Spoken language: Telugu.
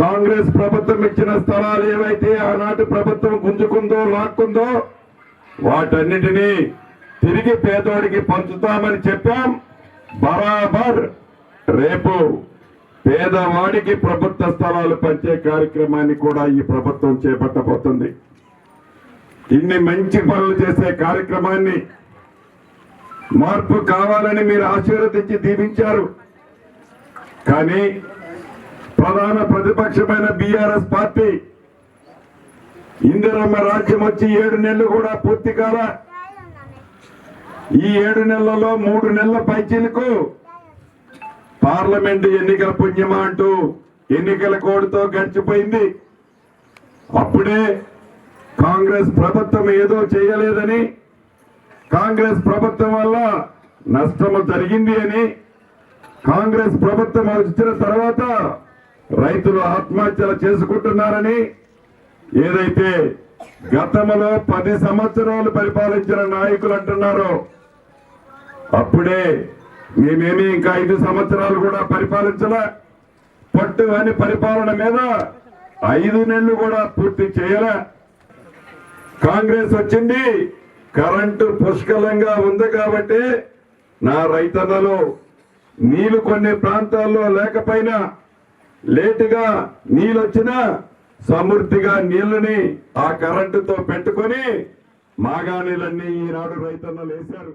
కాంగ్రెస్ ప్రభుత్వం ఇచ్చిన స్థలాలు ఏవైతే ఆనాటి ప్రభుత్వం గుంజుకుందో లాక్కుందో వాటన్నిటినీ తిరిగి పేదోడికి పంచుతామని చెప్పాం. బరాబర్ రేపు పేదవాడికి ప్రభుత్వ స్థలాలు పంచే కార్యక్రమాన్ని కూడా ఈ ప్రభుత్వం చేపట్టబోతుంది. ఇన్ని మంచి పనులు చేసే కార్యక్రమాన్ని మార్పు కావాలని మీరు ఆశీర్వదించి దీవించారు. కానీ ప్రధాన ప్రతిపక్షమైన బీఆర్ఎస్ పార్టీ. ఇందిరమ్మ రాజ్యం వచ్చి ఏడు నెలలు కూడా పూర్తి కాల. ఈ ఏడు నెలలలో మూడు నెలల పైచీలకు పార్లమెంట్ ఎన్నికల పుణ్యమా అంటూ ఎన్నికల కోడ్తో గడిచిపోయింది. అప్పుడే కాంగ్రెస్ ప్రభుత్వం ఏదో చేయలేదని కాంగ్రెస్ ప్రభుత్వం వల్ల నష్టము జరిగింది అని కాంగ్రెస్ ప్రభుత్వం వచ్చిన తర్వాత రైతులు ఆత్మహత్యలు చేసుకుంటున్నారని ఏదైతే గతంలో పది సంవత్సరాలు పరిపాలించిన నాయకులు అంటున్నారో అప్పుడే మేమేమి ఇంకా ఐదు సంవత్సరాలు కూడా పరిపాలించలే. పట్టు అని పరిపాలన మీద ఐదు నెలలు కూడా పూర్తి చేయలే. కాంగ్రెస్ వచ్చింది కరెంటు పుష్కలంగా ఉంది కాబట్టి నా రైతన్నలు నీళ్ళు కొన్ని ప్రాంతాల్లో లేకపోయినా లేటుగా నీళ్ళు వచ్చినా సమృద్ధిగా నీళ్ళని ఆ కరెంటుతో పెట్టుకొని మాగాణీలన్నీ ఈనాడు రైతన్నలు వేశారు.